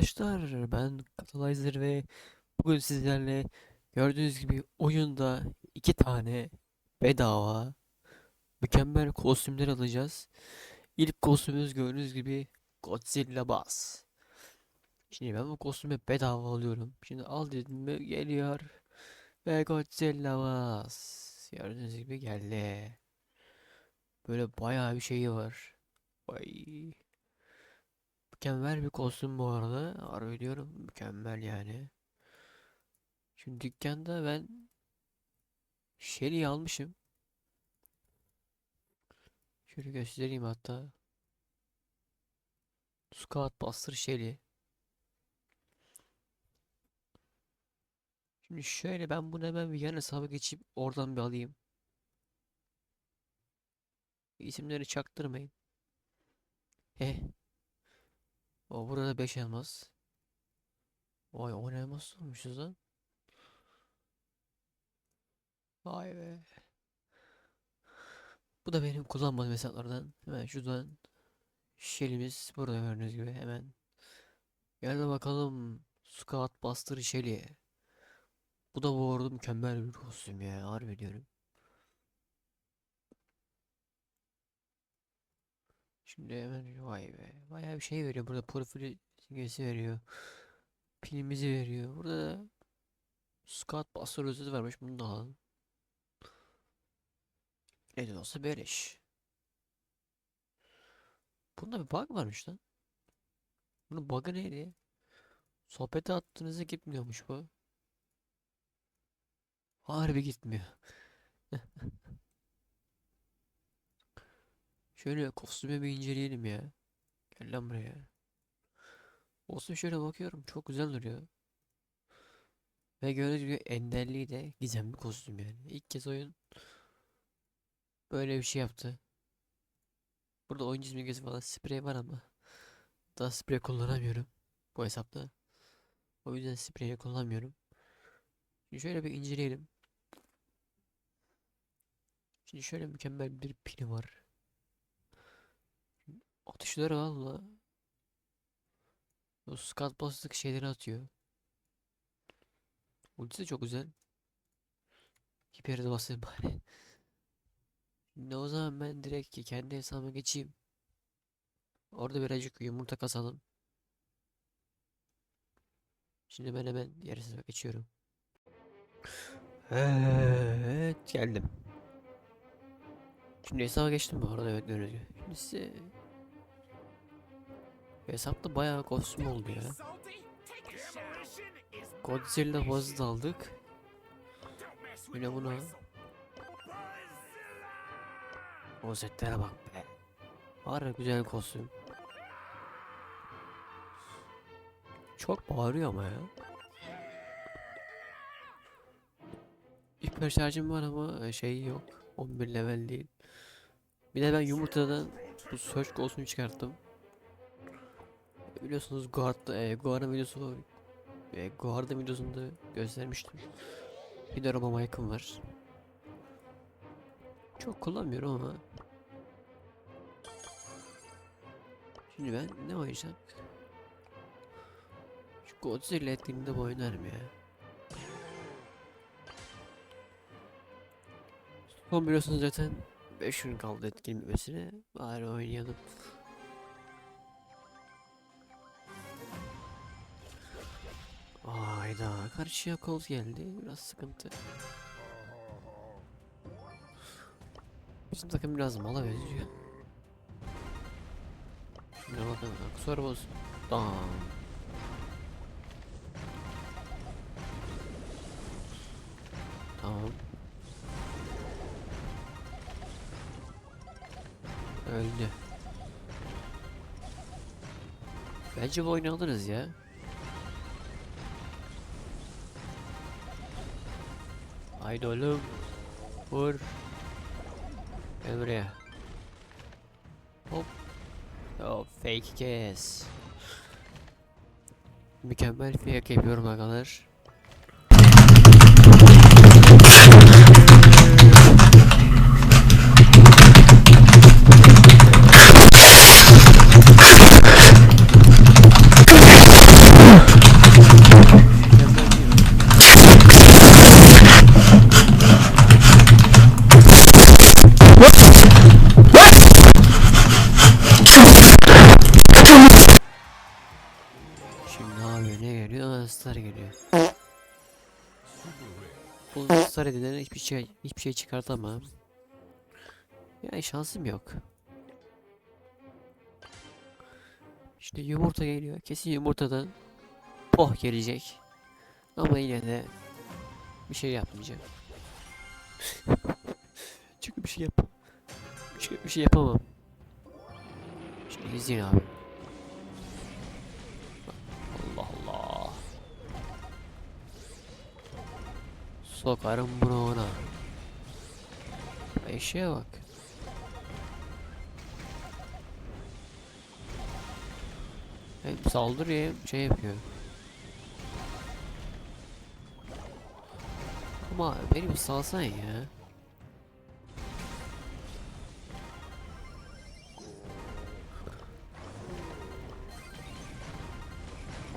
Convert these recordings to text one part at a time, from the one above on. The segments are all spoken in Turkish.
arkadaşlar ben Catalyzer ve bugün sizlerle gördüğünüz gibi oyunda iki tane bedava mükemmel kostümler alacağız. İlk kostümümüz gördüğünüz gibi Godzilla Bass. Şimdi ben bu kostümü bedava alıyorum. Şimdi al dedim mi geliyor ve Godzilla Bass. Gördüğünüz gibi geldi. Böyle bayağı bir şeyi var. Vay. Mükemmel bir kostüm bu arada. Harbi diyorum mükemmel yani. Şimdi dükkanda ben Shelly'i almışım. Şöyle göstereyim hatta. Scout Buster Shelly. Şimdi şöyle ben bunu hemen bir yan hesaba geçip oradan bir alayım. İsimleri çaktırmayın. Heh. O burada 5 elmas. Vay 10 elmas olmuşuz lan. Vay be. Bu da benim kullanmadığım hesaplardan. Hemen şuradan Shelly'miz burada gördüğünüz gibi hemen. Gel bakalım. Scout Buster Shelly. Bu da bu arada mükemmel bir kostüm ya. Harbi diyorum. Şimdi hemen vay be. Bayağı bir şey veriyor. Burada profili simgesi veriyor. Pilimizi veriyor. Burada da Scout Buster özeti vermiş. Bunu da alalım. Ne de olsa beleş. Bunda bir bug varmış lan. Bunun bug'ı neydi? Sohbete attığınızda gitmiyormuş bu. Harbi gitmiyor. Şöyle kostümü bir inceleyelim ya. Gel lan buraya. Olsun şöyle bakıyorum. Çok güzel duruyor. Ve gördüğünüz gibi enderliği de gizemli kostüm yani. İlk kez oyun böyle bir şey yaptı. Burada oyuncu simgesi falan sprey var ama daha sprey kullanamıyorum bu hesapta. O yüzden spreyi kullanmıyorum. Şimdi şöyle bir inceleyelim. Şimdi şöyle mükemmel bir pili var. Atışları valla. O skat bastık şeyleri atıyor. Ultisi de çok güzel. Hiperi de basayım bari. Şimdi o zaman ben direkt ki kendi hesabıma geçeyim. Orada birazcık yumurta kasalım. Şimdi ben hemen diğer geçiyorum. Evet geldim. Şimdi hesaba geçtim bu arada evet gibi. Şimdi size hesapta bayağı kostüm oldu ya. Godzilla Buzz'ı da aldık. Yine buna. O setlere bak be. Harbi güzel kostüm. Çok bağırıyor ama ya. Hiper şarjım var ama şey yok. 11 level değil. Bir de ben yumurtadan bu search kostümü çıkarttım. Biliyorsunuz Guard'da, e, Guard'ın videosu. E, Guard'ın videosunda göstermiştim. Bir de Roma Mike'ım var. Çok kullanmıyorum ama. Şimdi ben ne oynayacağım? Şu Godzilla etkinliğinde bu oynarım ya. Son biliyorsunuz zaten 5 gün kaldı etkin bitmesine. Bari oynayalım. Ayda karşıya koz geldi. Biraz sıkıntı. Bizim takım biraz mala benziyor. Şimdi bakalım. Kusura olsun. Tamam. Tamam. Öldü. Bence bu oyunu alırız ya. Haydi oğlum. Vur. Gel buraya. Hop. Oh fake kes. Mükemmel fake yapıyorum arkadaşlar. Bu Star edilen hiçbir şey hiçbir şey çıkartamam. Yani şansım yok. İşte yumurta geliyor. Kesin yumurtadan poh gelecek. Ama yine de bir şey yapmayacağım. Çünkü bir şey yap. Çünkü bir şey yapamam. Şimdi izleyin abi. Sokarım bunu ona. Eşeğe bak. Hem saldırıyor şey yapıyor. Ama beni bir salsan ya.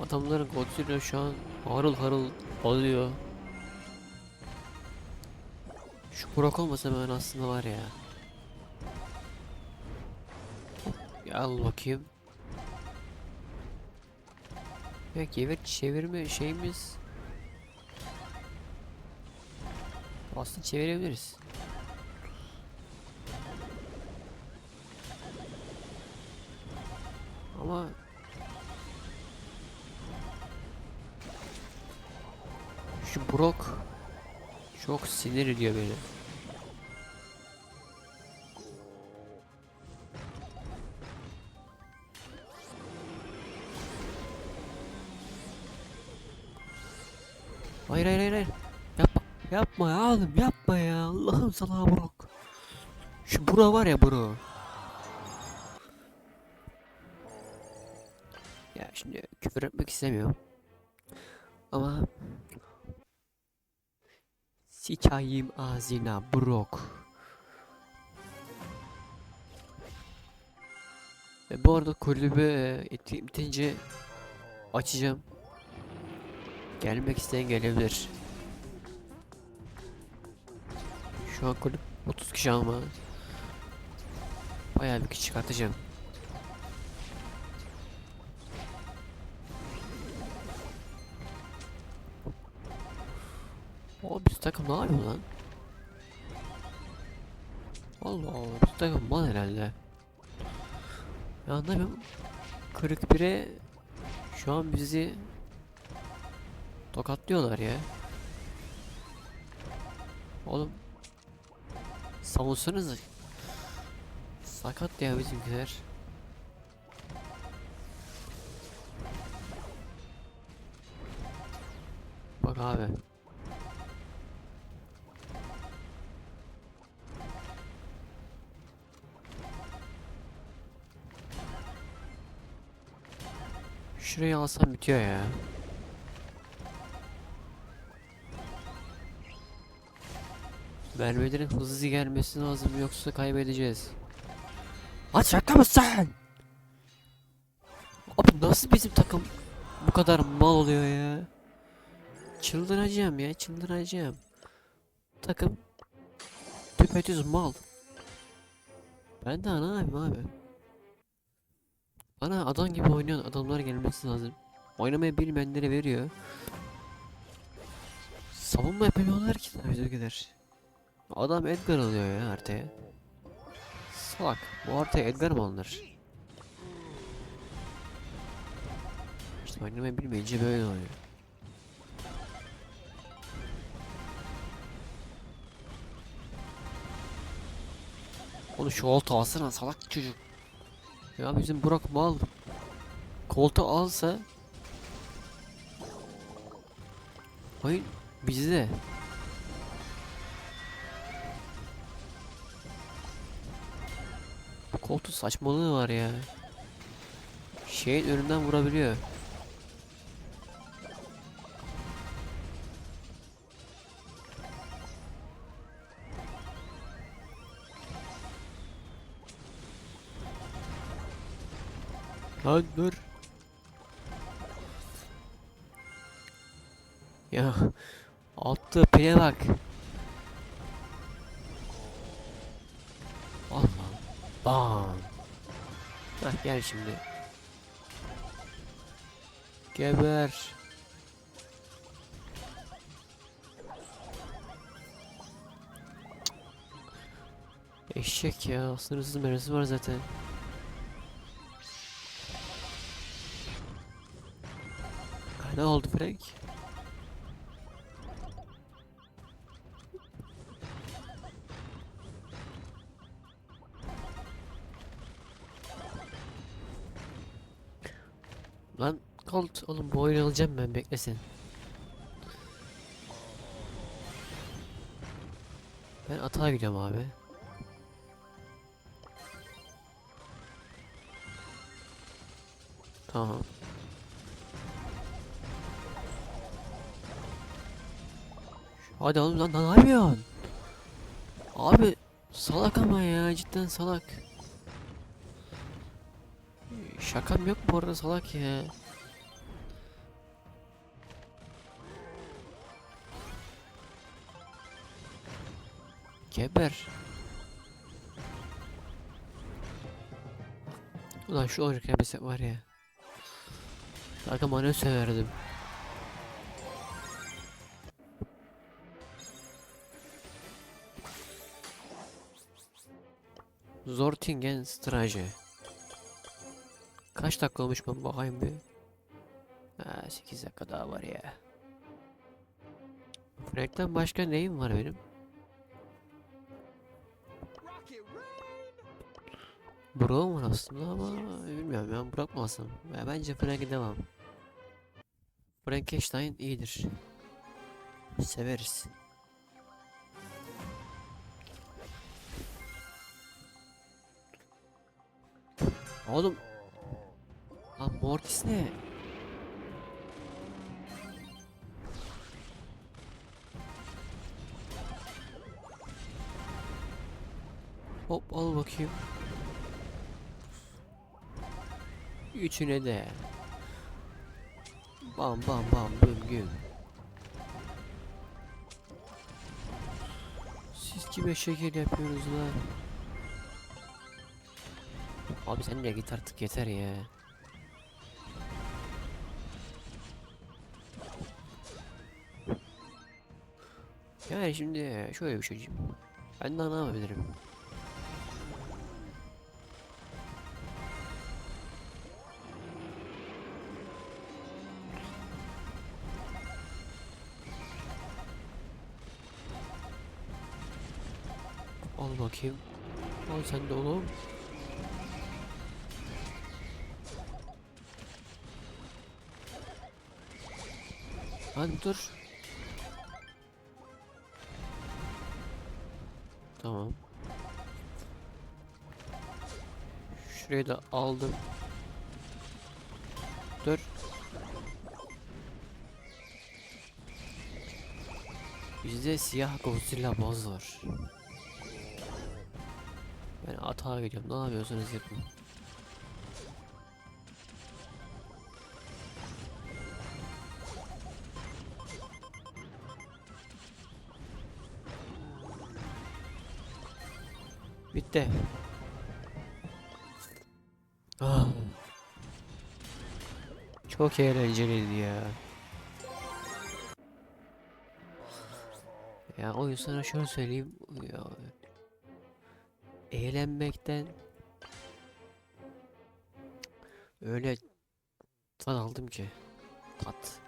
Adamların Godzilla şu an harıl harıl alıyor. Şu Brock olmasa ben aslında var ya. Al bakayım. Ya çevir çevirme şeyimiz. Aslında çevirebiliriz. Ama Şu Brock çok sinir ediyor beni. Sana Brock. Şu bura var ya bro. Ya şimdi küfür etmek istemiyorum. Ama Sikayim ağzına Brock. E, bu arada kulübü e, iti- bitince açacağım. Gelmek isteyen gelebilir. Şu an kulüp 30 kişi ama bayağı bir kişi çıkartacağım. O biz takım ne yapıyor lan? Allah Allah biz takım mal herhalde. Ya anlamıyorum. 41'e şu an bizi tokatlıyorlar ya. Oğlum savunsanız sakat ya bizimkiler. Bak abi. Şurayı alsam bitiyor ya. Mermilerin hızlı gelmesi lazım yoksa kaybedeceğiz. Lan şaka mısın? Abi nasıl bizim takım bu kadar mal oluyor ya? Çıldıracağım ya çıldıracağım. Takım düpedüz mal. Ben de ana abim abi. Bana adam gibi oynayan adamlar gelmesi lazım. Oynamayı bilmeyenlere veriyor. Savunma yapamıyorlar ki tabii bizimkiler. Adam Edgar alıyor ya haritaya. Salak. Bu haritaya Edgar mı alınır? İşte oynamayı bilmeyince böyle oluyor. Onu şu olta alsana salak çocuk. Ya bizim Burak mal. Koltuğu alsa Hayır bizde. Koltuğu saçmalığı var ya. Şeyin önünden vurabiliyor. Lan dur. Ya attığı pile bak. Gel şimdi. Geber. Eşek ya. Sınırsız merası var zaten. Ne oldu Frank? Colt oğlum bu oyunu alacağım ben beklesin. Ben atağa gidiyorum abi. Tamam. Hadi oğlum lan ne yapıyorsun? Abi salak ama ya cidden salak. Şakam yok bu arada salak ya. Geber. Ulan şu oyunu kaybetsek var ya. Takıma ne severdim. Zortingen Straje. Kaç dakika olmuş ben bakayım bir. Ha 8 dakika daha var ya. Frank'ten başka neyim var benim? Brown var aslında ama bilmiyorum ya bırakmasam. Ya bence Frank'e devam. Frankenstein iyidir. Severiz. Oğlum. Lan Mortis ne? Hop al bakayım. Üçüne de. Bam bam bam büm güm. Siz kime şeker yapıyorsunuz lan? Abi sen de git artık yeter ya. Yani şimdi şöyle bir şey diyeyim. Ben daha ne yapabilirim? Al bakayım. Al sen de oğlum. Hadi dur. Tamam. Şurayı da aldım. Dur. Bizde siyah Godzilla boz var. Ben atağa gidiyorum. Ne yapıyorsunuz yapın. Bitti. Ah. Çok eğlenceliydi ya. Ya o sana şöyle söyleyeyim ya. Eğlenmekten öyle tat aldım ki tat.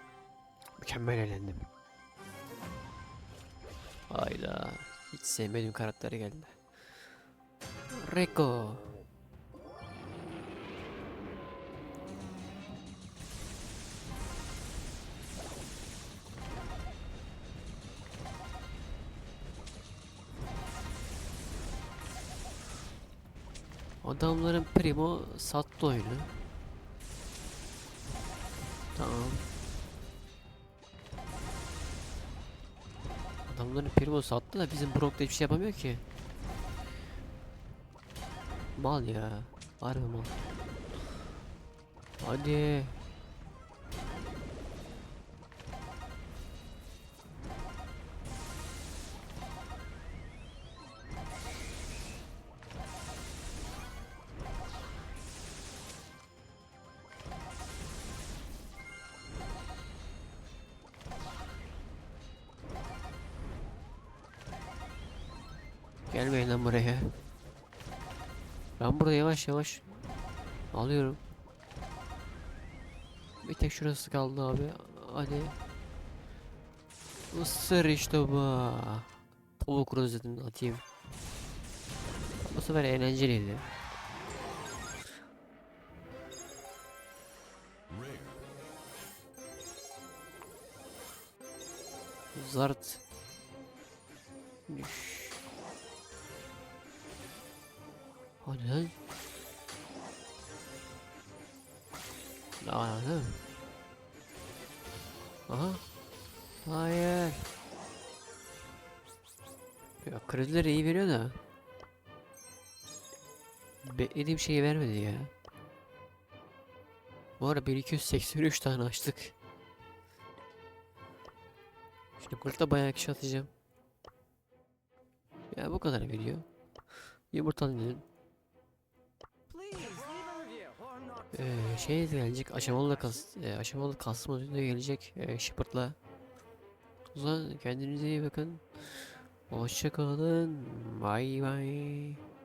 Mükemmel eğlendim. Hayda. Hiç sevmediğim karakter geldi. Rico. Adamların primo sattı oyunu. Tamam. Adamların primo sattı da bizim Brock hiçbir şey yapamıyor ki. Mal ya. Harbi mal. Hadi. Gelmeyin lan buraya. Ben burada yavaş yavaş alıyorum. Bir tek şurası kaldı abi. Hadi. Isır işte bu. Tavuk rozetini atayım. Bu sefer eğlenceliydi. Zart. Üş. Hadi lan. Lan. Aha. Hayır. Ya kredileri iyi veriyor da. Beklediğim şeyi vermedi ya. Bu ara 1283 tane açtık. Şimdi burada bayağı kişi atacağım. Ya bu kadar video. Yumurtalı dedim. Ee, şey gelecek aşamalı kas e, aşamalı kasma da gelecek e, Shepard'la. O zaman kendinize iyi bakın. Hoşça kalın. Bye bye.